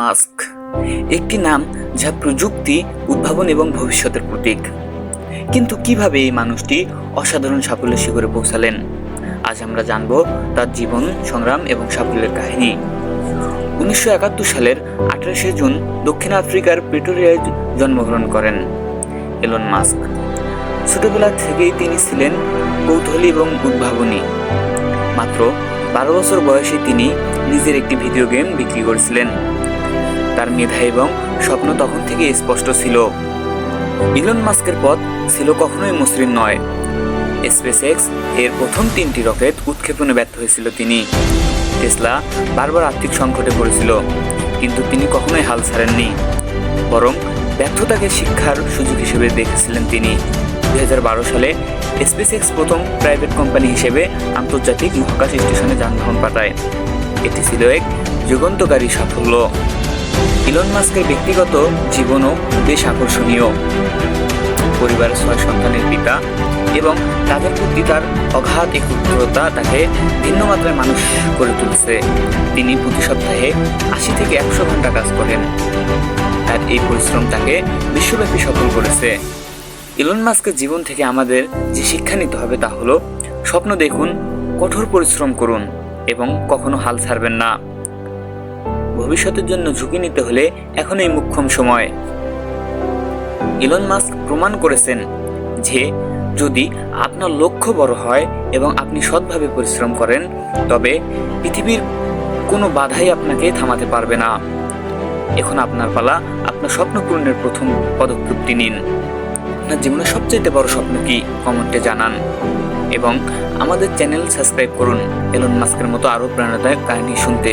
Mask, একটি নাম যা প্রযুক্তি, উদ্ভাবন এবং ভবিষ্যতের প্রতীক। কিন্তু কীভাবে এই মানুষটি অসাধারণ সাফল্যের শিখরে পৌঁছালেন? আজ আমরা জানব তার জীবন, সংগ্রাম এবং সাফল্যের কাহিনী। উনিশশো একাত্তর সালের আঠাশে জুন দক্ষিণ আফ্রিকার প্রিটোরিয়ায় জন্মগ্রহণ করেন এলন মাস্ক। ছোটবেলা থেকেই তিনি ছিলেন কৌতূহলী এবং উদ্ভাবনী। মাত্র বারো বছর বয়সে তিনি নিজের একটি ভিডিও গেম বিক্রি করেছিলেন। তার মেধা এবং স্বপ্ন তখন থেকে স্পষ্ট ছিল। ইলন মাস্কের পথ ছিল কখনোই মসৃণ নয়। স্পেস এক্সের প্রথম তিনটি রকেট উৎক্ষেপণে ব্যর্থ হয়েছিল তিনি। টেসলা বারবার আর্থিক সংকটে পড়েছিল, কিন্তু তিনি কখনোই হাল ছাড়েননি। বরং ব্যর্থতাকে শিক্ষার সুযোগ হিসেবে দেখেছিলেন তিনি। দু হাজার বারো সালে স্পেস এক্স প্রথম প্রাইভেট কোম্পানি হিসেবে আন্তর্জাতিক মহাকাশ স্টেশনে যানবাহন পাঠায়। এটি ছিল এক যুগান্তকারী সাফল্য। ইলন মাস্কের ব্যক্তিগত জীবনও বেশ আকর্ষণীয়। পরিবারের ছয় সন্তানের পিতা এবং তাদের প্রতি তার অগাধ একত্রতা তাকে ভিন্ন মাত্রায় মানুষ করে তুলছে। তিনি প্রতি সপ্তাহে আশি থেকে একশো ঘণ্টা কাজ করেন। তার এই পরিশ্রম তাকে বিশ্বব্যাপী সফল করেছে। ইলন মাস্কের জীবন থেকে আমাদের যে শিক্ষা নিতে হবে তা হলো, স্বপ্ন দেখুন, কঠোর পরিশ্রম করুন এবং কখনো হাল ছাড়বেন না। ভবিষ্যতের জন্য ঝুঁকি নিতে হলে এখনই মুখ্যম সময়। ইলন মাস্ক প্রমাণ করেছেন যে, যদি আপনার লক্ষ্য বড় হয় এবং আপনি সৎভাবে পরিশ্রম করেন, তবে পৃথিবীর কোনো বাধাই আপনাকে থামাতে পারবে না। এখন আপনার পালা আপনার স্বপ্ন পূরণের প্রথম পদক্ষেপটি নিন। আপনার জীবনের সবচেয়ে বড় স্বপ্ন কি? কমেন্টে জানান। এবং আমাদের চ্যানেল সাবস্ক্রাইব করুন এলন মাস্কের মতো আরও প্রেরণাদায়ক কাহিনী শুনতে।